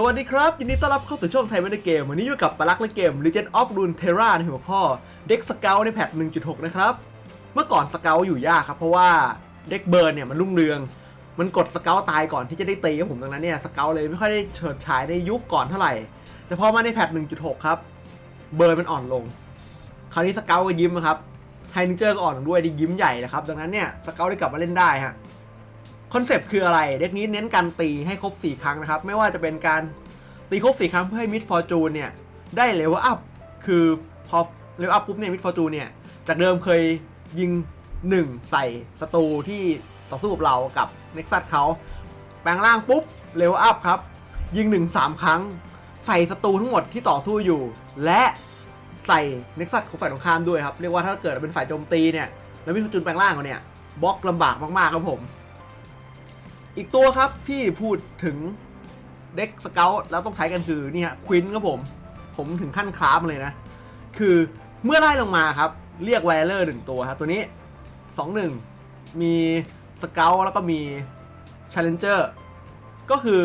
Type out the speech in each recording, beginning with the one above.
สวัสดีครับ ยินดีต้อนรับเข้าสู่ช่องไทยไม่ได้เกม วันนี้อยู่กับปลักเล่นเกม Legend of Runeterra ในหัวข้อเด็กสเกลในแพท1.6 นะครับ เมื่อก่อนสเกลอยู่ยากครับ เพราะว่าเด็กเบิร์นเนี่ยมันรุ่งเรือง มันกดสเกลตายก่อนที่จะได้ตีครับผมดังนั้นเนี่ยสเกลเลยไม่ค่อยได้เฉิดฉายในยุคก่อนเท่าไหร่ แต่พอมาในแพท1.6 ครับ เบิร์นมันอ่อนลง คราวนี้สเกลก็ยิ้มนะครับไฮนิเจอร์ก็อ่อนลงด้วยด้ยิ้มใหญ่นะครับดังนั้นเนี่ยสเกลได้กลับมาเล่นได้ฮะ คอนเซปต์คืออะไร เด็กนี้เน้นการตีให้ครบ 4 ครั้งนะครับ ไม่ว่าจะเป็นการตีครบ 4 ครั้งเพื่อให้มิดฟอร์จูนเนี่ย ได้เลเวลอัพ คือพอเลเวลอัพปุ๊บเนี่ยมิดฟอร์จูนเนี่ย จากเดิมเคยยิง 1 ใส่ศัตรูที่ต่อสู้กับเรากับเน็กซัสเขาแปลงร่างปุ๊บเลเวลอัพครับ ยิง 1 3 ครั้ง ใส่ศัตรูทั้งหมดที่ต่อสู้อยู่ และใส่เน็กซัสของฝ่ายตรงข้ามด้วยครับ เรียกว่าถ้าเกิดเป็นฝ่ายโจมตีเนี่ย แล้วมิดฟอร์จูนแปลงร่างเขาเนี่ยบล็อกลำบากมากๆครับผม อีกตัวครับที่พูดถึงเด็กสเกลแล้วต้องใช้กันคือนี่ฮะควินครับผม ผมถึงขั้นคราฟเลยนะ คือเมื่อไล่ลงมาครับ เรียกแวลเลอร์หนึ่งตัวครับตัวนี้ 2-1 มีสเกลแล้วก็มี Challenger ก็คือ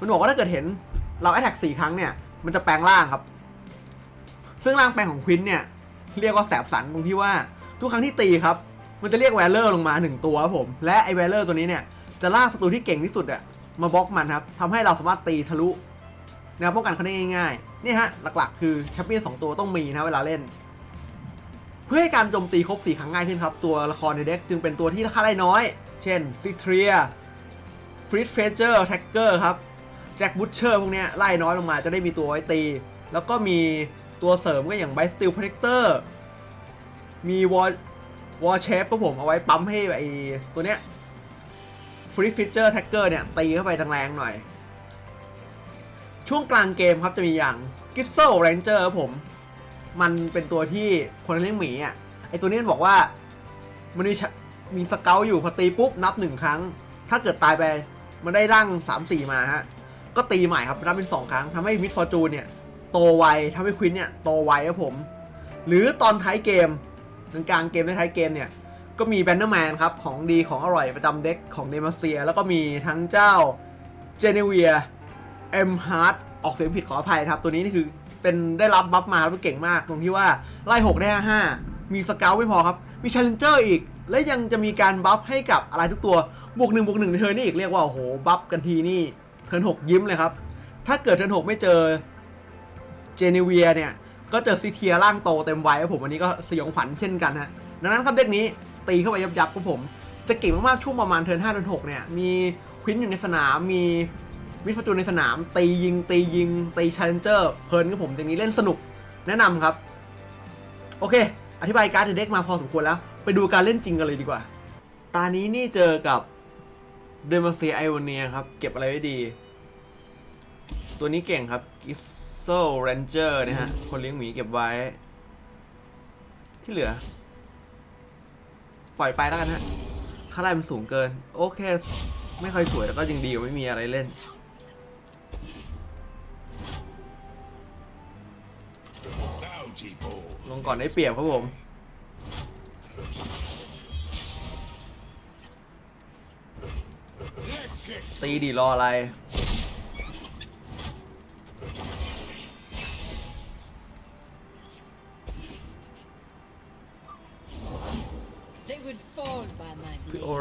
มันบอกว่าถ้าเกิดเห็นเราแอตแทกสี่ครั้งเนี่ย มันจะแปลงร่างครับ ซึ่งร่างแปลงของควินเนี่ย เรียกว่าแสบสันตรงที่ว่าทุกครั้งที่ตีครับ มันจะเรียกแวลเลอร์ลงมาหนึ่งตัวครับผม และไอแวลเลอร์ตัวนี้เนี่ย จะล่าศัตรูที่เก่งที่สุดอะมาบล็อกมันครับทำให้เราสามารถตีทะลุแนวป้องกันเขาได้ง่ายๆ นี่ฮะ หลักๆ คือแชมเปี้ยนสองตัวต้องมีนะเวลาเล่น เพื่อให้การโจมตีครบ 4 ครั้งง่ายขึ้นครับ ตัวละครในเด็กจึงเป็นตัวที่ค่าไล่น้อย เช่นซิเทรียฟริตเฟเจอร์แท็กเกอร์ครับแจ็คบูชเชอร์พวกเนี้ยไล่น้อยลงมาจะได้มีตัวไว้ตี แล้วก็มีตัวเสริมก็อย่างไบสติลโปรเทคเตอร์มีวอลวอลเชฟก็ผมเอาไว้ปั๊มให้ไอตัวเนี้ย ฟรีฟิชเจอร์แท็กเกอร์เนี่ย ตีเข้าไปแรงๆหน่อย ช่วงกลางเกมครับจะมีอย่างกิฟเซลเรนเจอร์ครับผม มันเป็นตัวที่คนเลี้ยงหมีอะ ไอตัวนี้มันบอกว่า มันมีมีสเกลอยู่พอตีปุ๊บ นับหนึ่งครั้ง ถ้าเกิดตายไป มันได้ร่าง 3 4 มาฮะ ก็ตีใหม่ครับนับเป็น 2 ครั้งทำให้มิดฟอร์จูนเนี่ย โตไวทำให้ควินเนี่ย โตไวครับผม หรือตอนท้ายเกมกลางเกมในท้ายเกมเนี่ย ก็มีแบนเนอร์แมนครับ ของดีของอร่อยประจำเด็กของเดมาเซีย แล้วก็มีทั้งเจ้าเจเนเวียเอ็มฮาร์ดออกเสียงผิดขออภัยครับ ตัวนี้นี่คือเป็นได้รับบัฟมาแล้วเก่งมาก ตรงที่ว่า ไล่ 6 ได้ 5 มีสเกลไม่พอครับ มีช h เลนเจอร์อีก และยังจะมีการบัฟให้กับอะไรทุกตัว บวกหนึ่งบวกหนึ่งเทิร์นนี่อีกเรียกว่า โอ้โห บัฟกันทีนี่เทิร์นหกยิ้มเลยครับ ถ้าเกิดเทิร์นหกไม่เจอเจเนเวียเนี่ย ก็เจอซิเทียร่างโตเต็มวัยครับผมอันนี้ก็สยองขวัญเช่นกันฮะดังนั้นครับเด็กนี้ ตีเข้าไปยับยับครับผม จะเก่งมากๆช่วงประมาณเทิร์นห้าเทิร์นหกเนี่ยมีควินอยู่ในสนามมีวิฟจูนในสนาม ตียิง ตียิง ตีชาเลนเจอร์เพลินครับผมอย่างนี้เล่นสนุกแนะนำครับ โอเค อธิบายการ์ดเด็กมาพอสมควรแล้ว ไปดูการเล่นจริงกันเลยดีกว่า ตานี้นี่เจอกับเดมาเซียไอวเนียครับ เก็บอะไรไว้ดี ตัวนี้เก่งครับกิสโซเรนเจอร์นะฮะ คนเลี้ยงหมีเก็บไว้ ที่เหลือ ปล่อยไปแล้วกันฮะค่าแรงมันสูงเกิน โอเค ไม่ค่อยสวยแต่ก็ยังดีกว่าไม่มีอะไรเล่น ลงก่อนได้เปรียบครับผมตีดีรออะไร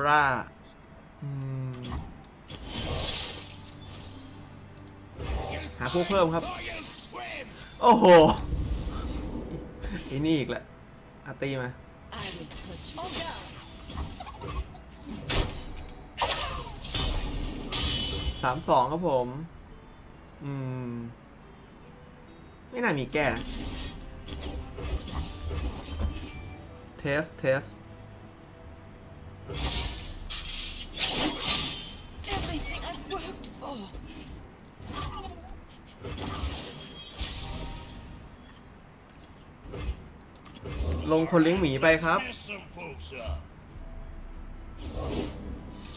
ราหาพวกเพิ่มครับ โอ้โหอ้นี่อีกแหละอาตีมาสามสองครับผม อืม ไม่น่ามีแก้นะ เทส เทส ลงคนเลี้ยงหมีไปครับ Mess some folks up.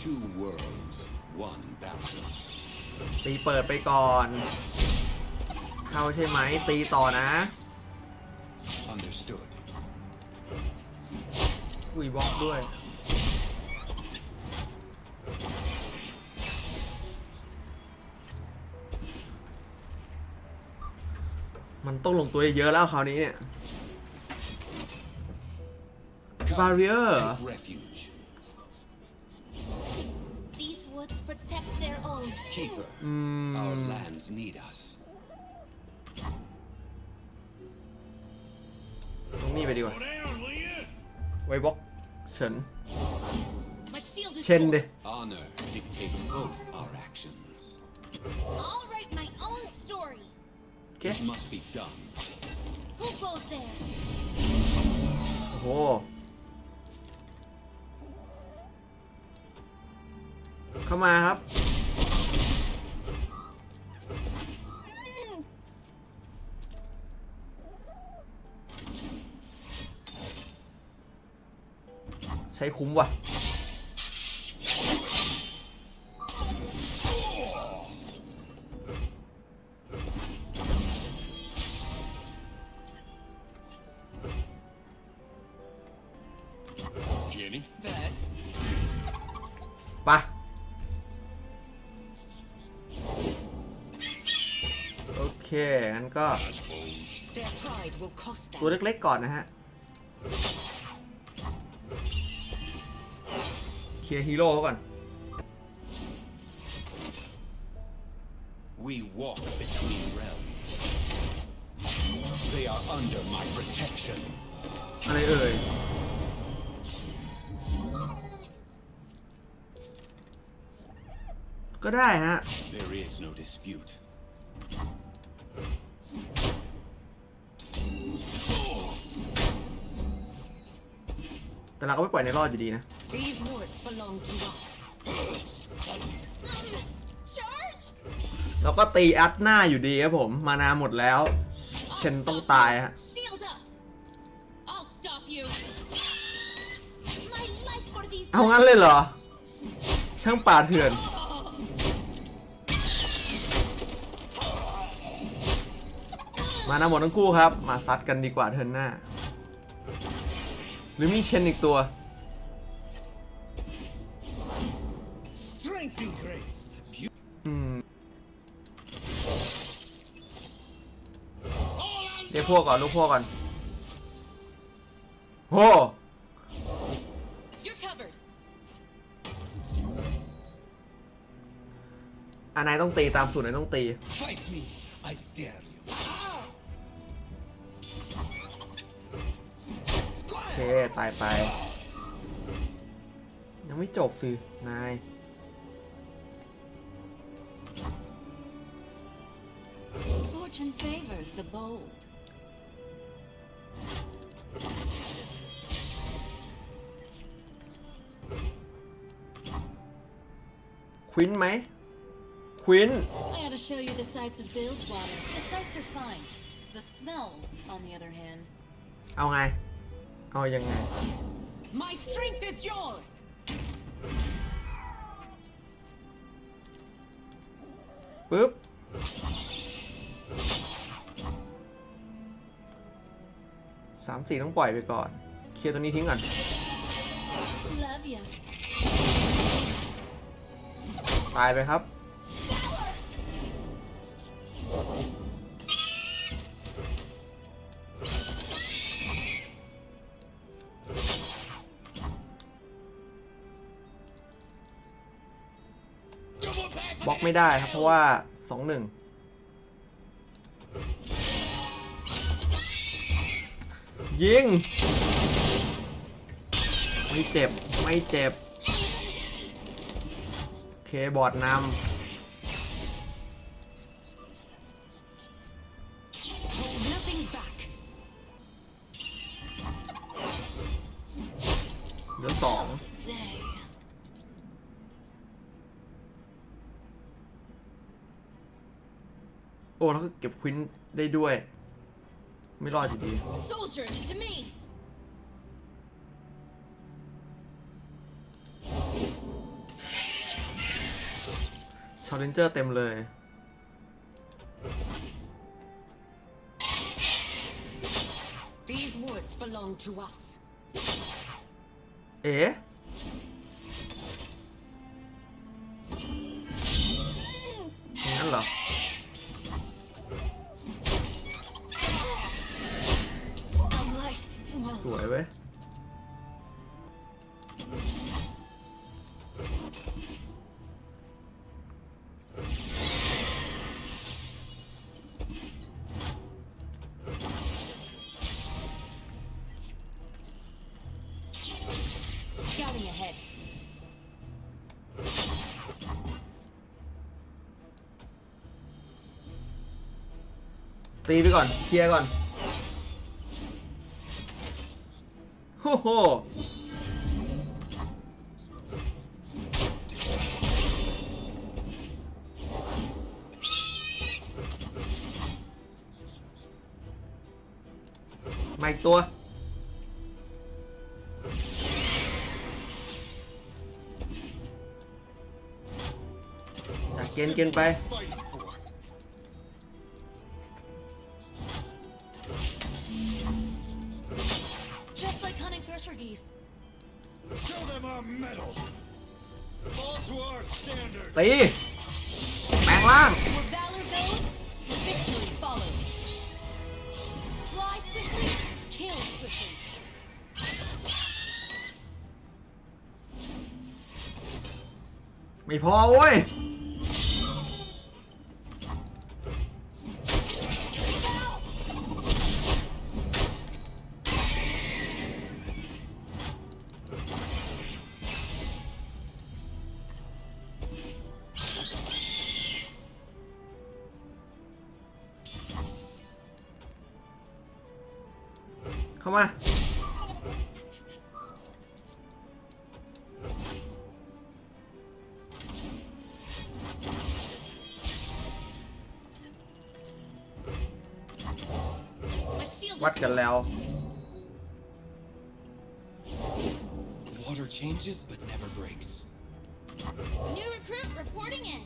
Two worlds, one battle. ตีเปิดไปก่อน เข้าใช่ไหม ตีต่อนะ Understood. อุ้ยบล็อกด้วยมันต้องลงตัวเยอะๆแล้วคราวนี้เนี่ย Barrier Take refuge. These woods protect their own. Keeper. Hmm. Our lands need us. ตรงนี้ไปดีกว่า Go down, will you? ไว้บล็อกเฉิน My shield is เชนดิ yours. Honor dictates both our actions. I'll write my own story. โอเค It must be done. Who goes there? โอ้ เข้ามาครับ ใช้คุ้มว่ะ เคงั้นก็ I suppose. their pride will cost ตัว them. เล็กๆก่อนนะฮะเคลียร์ฮีโร่เขาก่อน We walk between realms. They are under my protection. อะไรเอ่ยก็ได้ฮะ There is no dispute. แต่เราก็ไม่ปล่อยในรอดอยู่ดีนะ These woods belong to us. Charge! แล้วก็ตีอัดหน้าอยู่ดีครับผม มานาหมดแล้ว เชนต้องตายฮะ Shield up. I'll stop you. My life for these เอางั้นเลยเหรอ ช่างป่าเถื่อน มานาหมดทั้งคู่ครับ มาซัดกันดีกว่าเทิร์นหน้าห รือมีเชนอีกตัว Strength and grace. อืมเรียกพวกก่อนลูกพวกก่อนโอ้ You're covered. อันไหนต้องตีตามสูตรไหนต้องตี Fight me. I dare ตายไป ยังไม่จบสิ นาย Fortune favors the bold. ควินไหมควิน I ought to show you the sights of Bilgewater. The sights are fine. The smells, on the other hand. เอาไง เอายังไง My strength is yours. ปึ๊บ สามสี่ต้องปล่อยไปก่อน เคลียร์ตัวนี้ทิ้งก่อน Love ya. ตายไปครับ บล็อกไม่ได้ครับ เพราะว่าสองหนึ่งยิง ไม่เจ็บ ไม่เจ็บ เคบอร์ดนำ ควินได้ด้วย ไม่รอดอยู่ดี Soldier, to me! ชาเลนเจอร์เต็มเลย These woods belong to us. เอ๋งั้นเหรอ สวยเว้ยตีไปก่อน เคลียร์ก่อน โอ้โหมาอีกตัวจากเกณฑ์เกณฑ์ไป ตีแปลงร่างไม่พอเว้ย เข้ามา My shield วัดกันแล้ว Water changes but never breaks. New recruit reporting in.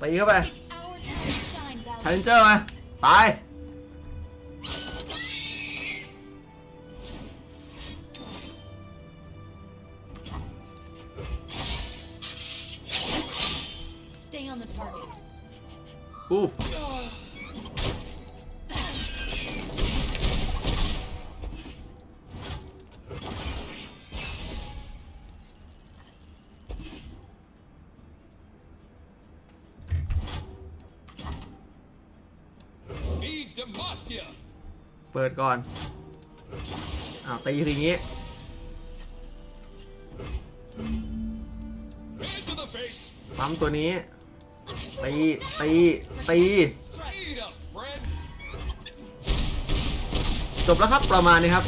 ตีเข้าไป it's our time to shine, ชา Valor. เลนเจอร์มา ตาย Stay on the target. อู ปิดก่อนอ้าวตีทีนี้ปั๊มตัวนี้ ตี ตี ตี จบแล้วครับประมาณนี้ครับ